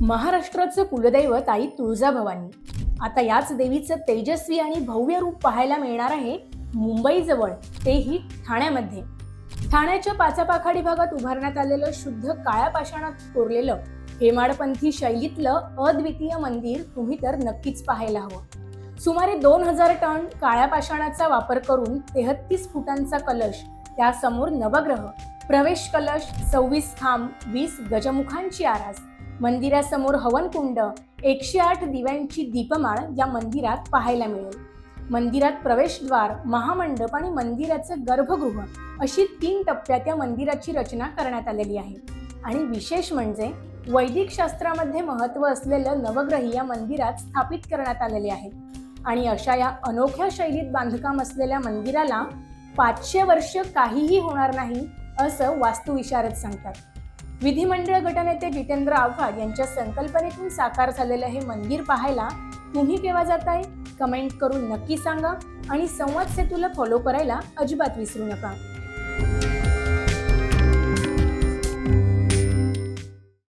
महाराष्ट्राचं कुलदैवत आई तुळजाभवानी. आता याच देवीचं तेजस्वी आणि भव्य रूप पाहायला मिळणार आहे मुंबईजवळ तेही ठाण्यामध्ये. ठाण्याच्या पाचापाखाडी भागात उभारण्यात आलेलं शुद्ध काळ्या पाषाणात कोरलेलं हेमाडपंथी शैलीतलं अद्वितीय मंदिर तुम्ही तर नक्कीच पाहायला हवं. सुमारे दोन हजार टन काळ्या पाषाणाचा वापर करून तेहत्तीस फुटांचा कलश त्यासमोर नवग्रह प्रवेश कलश सव्वीस खांब वीस गजमुखांची आरास मंदिरासमोर हवनकुंड एकशे आठ दिव्यांची दीपमाळ या मंदिरात पाहायला मिळेल. मंदिरात प्रवेशद्वार महामंडप आणि मंदिराचं गर्भगृह अशी तीन टप्प्यात या मंदिराची रचना करण्यात आलेली आहे. आणि विशेष म्हणजे वैदिक शास्त्रामध्ये महत्त्व असलेलं नवग्रही या मंदिरात स्थापित करण्यात आलेले आहे. आणि अशा या अनोख्या शैलीत बांधकाम असलेल्या मंदिराला पाचशे वर्ष काहीही होणार नाही असं वास्तुविशारद सांगतात. विधिमंडळ गटनेते जितेंद्र आव्हाड यांच्या संकल्पनेतून साकार झालेलं हे मंदिर पाहायला तुम्ही केव्हा जाताय? कमेंट करून नक्की सांगा आणि संवाद सेतूला फॉलो करायला अजिबात विसरू नका.